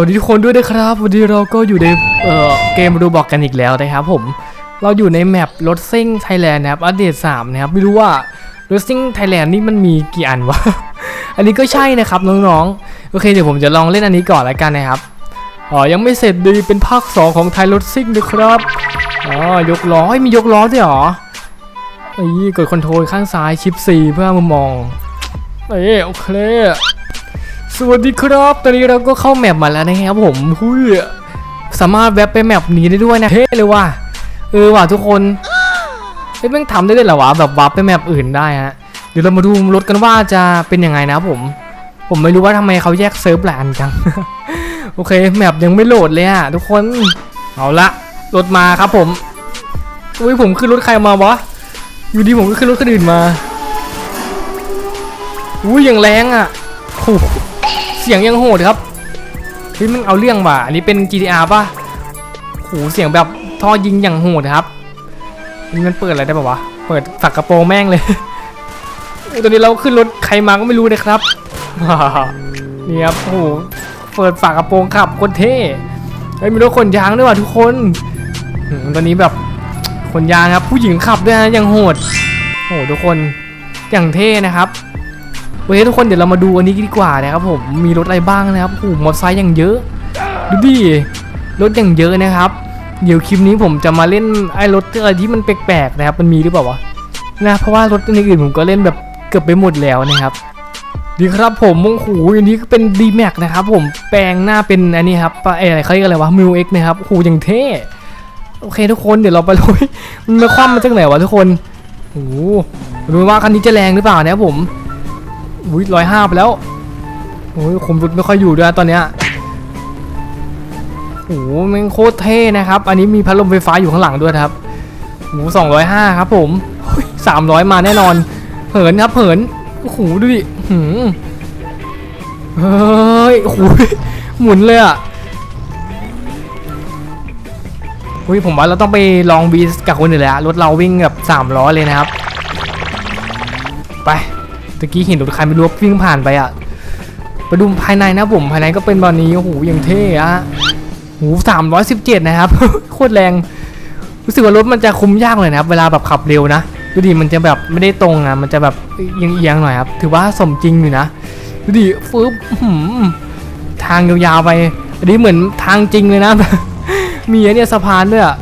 วัสดีทุกคนด้วยนะครับวันนี้เราก็อยู่ในเอ่อเกมรูบอกกันอีกแล้วนะครับผมเราอยู่ในแมปรถซิ่งไทยแลนด์นะครับอัปเดต3นะครับไม่รู้ว่ารถซิ่งไทยแลนด์นี่มันมีกี่อันวะ อันนี้ก็ใช่นะครับน้องๆ โอเคเดี๋ยวผมจะลองเล่นอันนี้ก่อนแล้วกันนะครับอ๋อยังไม่เสร็จดีเป็นภาค 2 ของไทยรถซิ่งนะครับอ๋อยกล้อเฮ้ยมียกล้อด้วยเหรอไอ้กดคอนโทรลข้างซ้ายชิป C เพื่อมุมมองเอ้โอเค สวัสดีครับ ตอนนี้เราก็เข้าแมปมาแล้วนะครับผมหุ้ยสามารถแวบไปแมปนี้ได้ด้วยนะเท่เลยว่ะ เออว่ะทุกคนเฮ้ยแม่งทำได้เลยเหรอวะ แบบวับไปแมปอื่นได้ฮะ เดี๋ยวเรามาดูรถกันว่าจะเป็นยังไงนะผม ผมไม่รู้ว่าทำไมเขาแยกเซิร์ฟหลายอันจัง โอเค แมปยังไม่โหลดเลยอะทุกคน เอาละ รถมาครับผม อุ้ยผมขึ้นรถใครมาวะ อยู่ดีผมก็ขึ้นรถคนอื่นมา อุ้ยอย่างแรงอะโอ้ สียงยังโหดครับเฮ้ยมันเอาเรื่องว่ะอันนี้เป็น GTR ป่ะโหเสียงแบบท่อยิงอย่างโหดครับมันเปิดอะไรได้ป่าวะเปิดฝักกระโปรงแม่งเลยตอนนี้เราขึ้นรถใครมาก็ไม่รู้นะครับนี่ครับโอ้โหเปิดฝากระโปรงขับคนเท่เฮ้ยมีรถขนยางด้วยว่ะทุกคนตอนนี้แบบขนยางครับ ผู้หญิงขับด้วยนะยังโหดโอ้โหทุกคนอย่างเท่นะครับ โอเคทุกคนเดี๋ยวเรามาดูอันนี้ดีกว่านะครับผมมีรถอะไรบ้างนะครับโอ้โหมอเตอร์ไซค์อย่างเยอะดูดิรถอย่างเยอะนะครับ เดี๋ยวคลิปนี้ผมจะมาเล่นไอ้รถอะไรที่มันแปลกๆนะครับมันมีหรือเปล่าวะนะเพราะว่ารถอื่นผมก็เล่นแบบเกือบไปหมดแล้วนะครับดีครับผมโอ้โหอันนี้ก็เป็น D Max นะครับผมแปลงหน้าเป็นอันนี้ครับปะเออะไรเขาเรียกอะไรวะ m ิวเอ็กนะครับโอ้โหอย่างเท่โอเคทุกคนเดี๋ยวเราไปเลยมันมาคว่ำมาจากไหนวะทุกคนโอ้โหรู้ว่าคันนี้จะแรงหรือเปล่านะครับผม อุ้ยร้อยห้าไปแล้วโอ้ยคุมรถไม่ค่อยอยู่ด้วยตอนเนี้ยโอ้โหมันโคตรเท่นะครับ อันนี้มีพัดลมไฟฟ้าอยู่ข้างหลังด้วยครับโอ้สองร้อยห้าครับผมสามร้อยมาแน่นอน เหินครับเหินโอ้โหดูดิหืมเฮ้ยโอ้โหหมุนเลยอะอุ้ยผมว่าเราต้องไปลองบีสกับคนอื่นแล้วรถเราวิ่งแบบสามล้อเลยนะครับ ตะกี้เห็นรถใครไม่รู้วิ่งผ่านไปอะไปดูภายในนะผมภายในก็เป็นแบบนี้โอ้โหอย่างเท่อะโอ้โหสามร้อยสิบเจ็ดนะครับโคตรแรงรู้สึกว่ารถมันจะคุ้มยากเลยนะครับ เวลาแบบขับเร็วนะดูดิมันจะแบบไม่ได้ตรงอะมันจะแบบเอียงๆหน่อยครับ ถือว่าสมจริงอยู่นะดูดิฟืบทางยาวๆไปอันนี้เหมือนทางจริงเลยนะ มีอ้เนี่ยสะพานด้วยอะ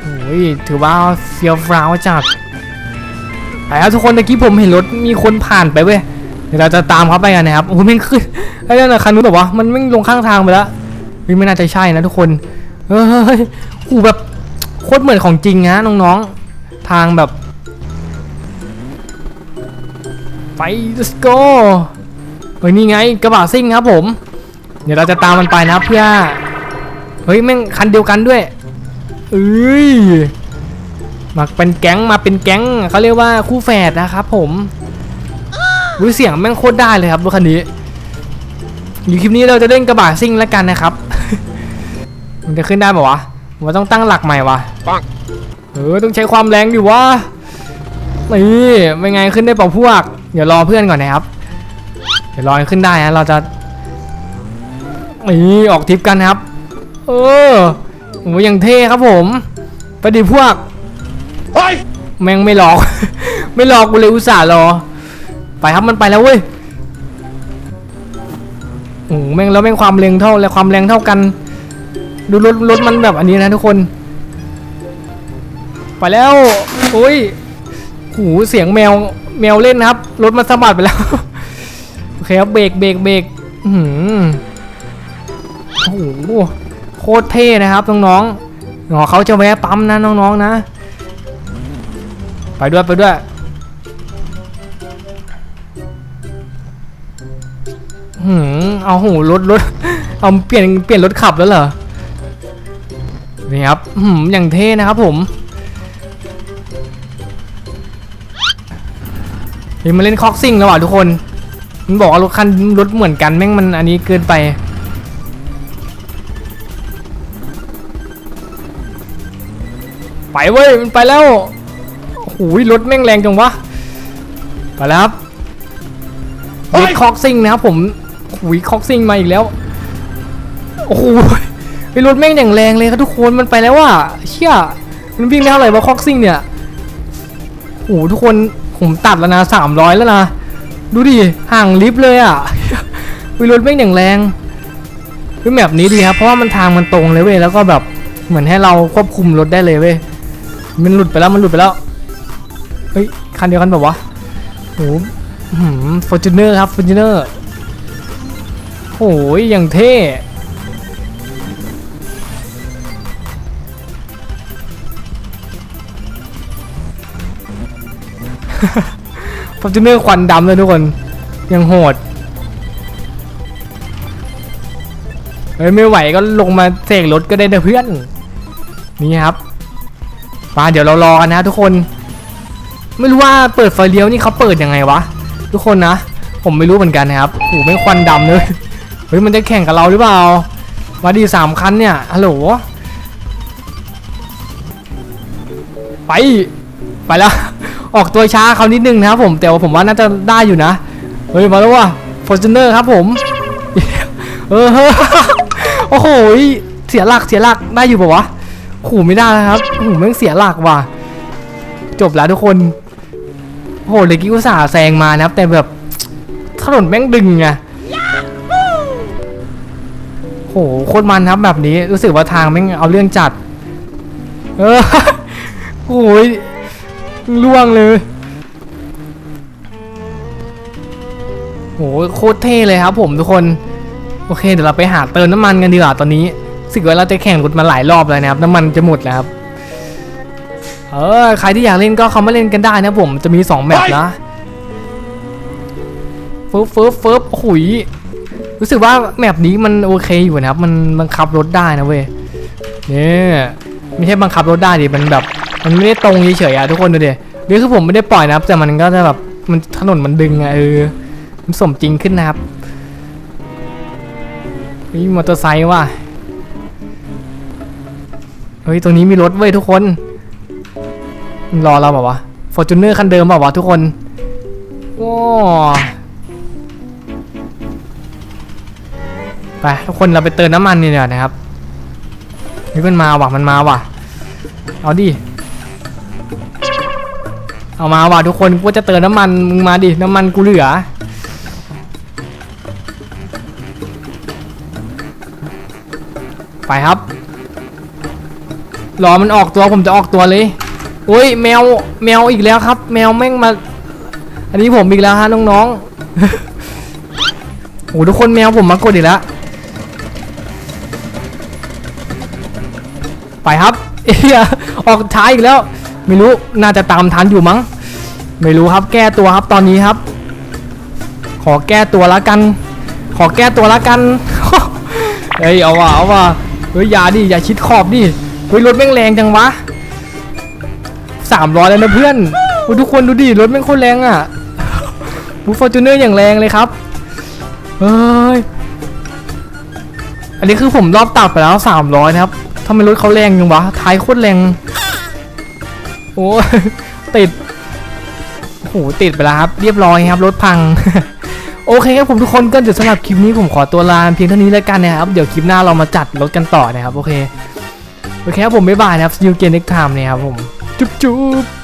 โอ้ยถือว่าเฟียวฟ้าวจัด ไปครับทุกคนตะกี้ผมเห็นรถมีคนผ่านไปเว้ยเดี๋ยวเราจะตามเขาไปกันนะครับโอ้โหม่งขึ้นไอ้นั่นนะคันนู้นแบบว่ามันแม่ลงข้างทางไปแล้วเฮ้ยไม่น่าจะใช่นะทุกคนเฮ้ยโอ้แบบโคตรเหมือนของจริงนะน้องๆทางแบบไป let's go เฮ้ยนี่ไงกระบะซิ่งครับผม เดี๋ยวเราจะตามมันไปนะเพื่อเฮ้ยแม่งคันเดียวกันด้วยเอ้ย มาเป็นแก๊งมาเป็นแก๊งเขาเรียกว่าคู่แฝดนะครับผมอุ้ยเสียงแม่งโคตรได้เลยครับรถคันนี้ อยู่คลิปนี้เราจะเล่นกระบะซิ่งแล้วกันนะครับ มันจะขึ้นได้ป่าวะผมว่าต้องตั้งหลักใหม่วะปังเออต้องใช้ความแรงดิวะนี่เป็นไงขึ้นได้เปล่าพวก เดี๋ยวรอเพื่อนก่อนนะครับ เดี๋ยวรอให้ขึ้นได้นะเราจะนี่ออกทริปกันนะครับ เออโอ้ยยังเท่ครับผม ไปดิพวก เฮ้ยแม่งไม่หลอก ไม่หลอกกูเลยอุตส่าห์รอ ไปครับมันไปแล้วเว้ยโอ้แม่งแล้วแม่งความแรงเท่าและความแรงเท่ากัน ดูรถรถมันแบบอันนี้นะทุกคน ไปแล้วโอ้ยหูเสียงแมวแมวเล่นนะครับ รถมันสะบัดไปแล้ว โอเคครับเบรกเบรกเบรกหือโอ้โหโคตรเท่นะครับน้องๆอ๋อเขาจะแวะปั๊มนะน้องๆนะ ไปด้วยไปด้วยหืมเอาหูรถรถเอาเปลี่ยนเปลี่ยนรถขับแล้วเหรอนี่ครับหืมอย่างเท่นะครับผมเฮ้ยมาเล่นคอกซิ่งแล้วว่ะทุกคน มันบอกว่ารถคันรถเหมือนกันแม่งมันอันนี้เกินไป ไปเว้ยมันไปแล้ว โอ้โหรถแม่งแรงจังวะไปแล้วครับเบรกคอกซิ่งนะครับผมโอ้โหหุยคอกซิงมาอีกแล้วโอ้โหไอรถแม่งอย่างแรงเลยครับทุกคนมันไปแล้วว่ะเชี่ยมันวิ่งได้เท่าไหร่วะคอกซิงเนี่ยโอ้โหทุกคนผมตัดแล้วนะสามร้อยแล้วนะดูดิห่างลิฟต์เลยอะไอรถแม่งอย่างแรงคือแบบนี้ดีครับเพราะว่ามันทางมันตรงเลยเว้ยแล้วก็แบบเหมือนให้เราควบคุมรถได้เลยเว้ยมันหลุดไปแล้วมันหลุดไปแล้ว เฮ้ย คันเดียวกันแบบวะโอ้โหฟอร์จูเนอร์ครับฟอร์จูเนอร์โอ้ยอย่างเท่ฟอร์จูเนอร์ควันดำเลยทุกคน ยังโหดเฮ้ยไม่ไหวก็ลงมาเสกรถก็ได้นะเพื่อน นี่ครับมาเดี๋ยวเรารอกันนะทุกคน ไม่รู้ว่าเปิดไฟเลี้ยวนี่เขาเปิดยังไงวะ ทุกคนนะ ผมไม่รู้เหมือนกันนะครับโอ้ไม่ควันดำเลยเฮ้ยมันจะแข่งกับเราหรือเปล่ามาดีสามคันเนี่ยฮัลโหลไปไปแล้ว ออกตัวช้าเขานิดนึงนะครับผมแต่ว่าผมว่าน่าจะได้อยู่นะเฮ้ยมาแล้วว่ะฟอร์จูเนอร์ครับผมเออโอ้โหเสียหลักเสียหลักได้อยู่ปะวะขู่ไม่ได้นะครับโอ้โหแม่งเสียหลักว่ะจบแล้วทุกคน โอ้โหเลกี้อุตส่าห์แซงมานะครับ แต่แบบถนนแม่งดึงไงโหโคตรมันครับแบบนี้รู้สึกว่าทางแม่งเอาเรื่องจัด เออโอ้ยล่วงเลยโหโคตรเท่เลยครับ ผมทุกคน โอเคเดี๋ยวเราไปหาเติมน้ำมันกันดีกว่าตอนนี้สึกว่าเราจะแข่งรถมาหลายรอบแล้วนะครับ น้ำมันจะหมดแล้วครับ เออใครที่อยากเล่นก็เขามาเล่นกันได้นะผมจะมี2แมปนะฟึบฟึบฟึบโอ้ยรู้สึกว่าแมปนี้มันโอเคอยู่นะครับ มันบังคับรถได้นะเว้ยเนี่ยไม่ใช่บังคับรถได้ดิมันแบบ มันไม่ได้ตรงเฉยๆอะทุกคนดูดิเดี๋ยวคือผมไม่ได้ปล่อยนะครับ แต่มันก็จะแบบมันถนนมันดึงอะเออมันสมจริงขึ้นนะครับนี่มอเตอร์ไซค์ว่ะเฮ้ยตรงนี้มีรถเว้ยทุกคน รอเราแบบวะฟอร์จูเนอร์คันเดิมแบบวะทุกคนโอ้ไปทุกคนเราไปเติมน้ำมันนี่เดี๋ยนะครับนี่มันมาว่ะมันมาว่ะ เอาดิเอามาว่ะทุกคนกูจะเติมน้ำมันมึงมาดิน้ำมันกูเหลือไปครับรอมันออกตัวผมจะออกตัวเลย โอ้ยแมวแมวอีกแล้วครับ แมวแม่งมา อันนี้ผมอีกแล้วฮะน้องๆโอ้ทุกคนแมวผมมากดอีกแล้ว ไปครับเอียออกท้ายอีกแล้ว ไม่รู้น่าจะตามทันอยู่มั้ง ไม่รู้ครับแก้ตัวครับตอนนี้ครับ ขอแก้ตัวละกัน ขอแก้ตัวละกันเฮ้ยเอาว่ะเอาว่ะเฮ้ยอย่าดิอย่าชิดขอบดิเฮ้ยรถแม่งแรงจังวะ สามร้อยแล้วนะเพื่อนอ้ยทุกคนดูดิรถแม่งโคตรแรงอะบูฟอร์จูเนอร์อย่างแรงเลยครับเฮ้ยอันนี้คือผมรอบตัดไปแล้วสามร้อยนะครับทำไมรถเขาแรงจังวะท้ายโคตรแรงโอ้ยติดโอ้โหติดไปแล้วครับ เรียบร้อยครับรถพัง โอเคครับผมทุกคนก็เดี๋ยวสำหรับคลิปนี้ผมขอตัวลาเพียงเท่านี้แล้วกันนะครับ เดี๋ยวคลิปหน้าเรามาจัดรถกันต่อนะครับ โอเค โอเคครับผมบ๊ายบายนะครับ see you again next time นะครับผม จุ๊บจุ๊บ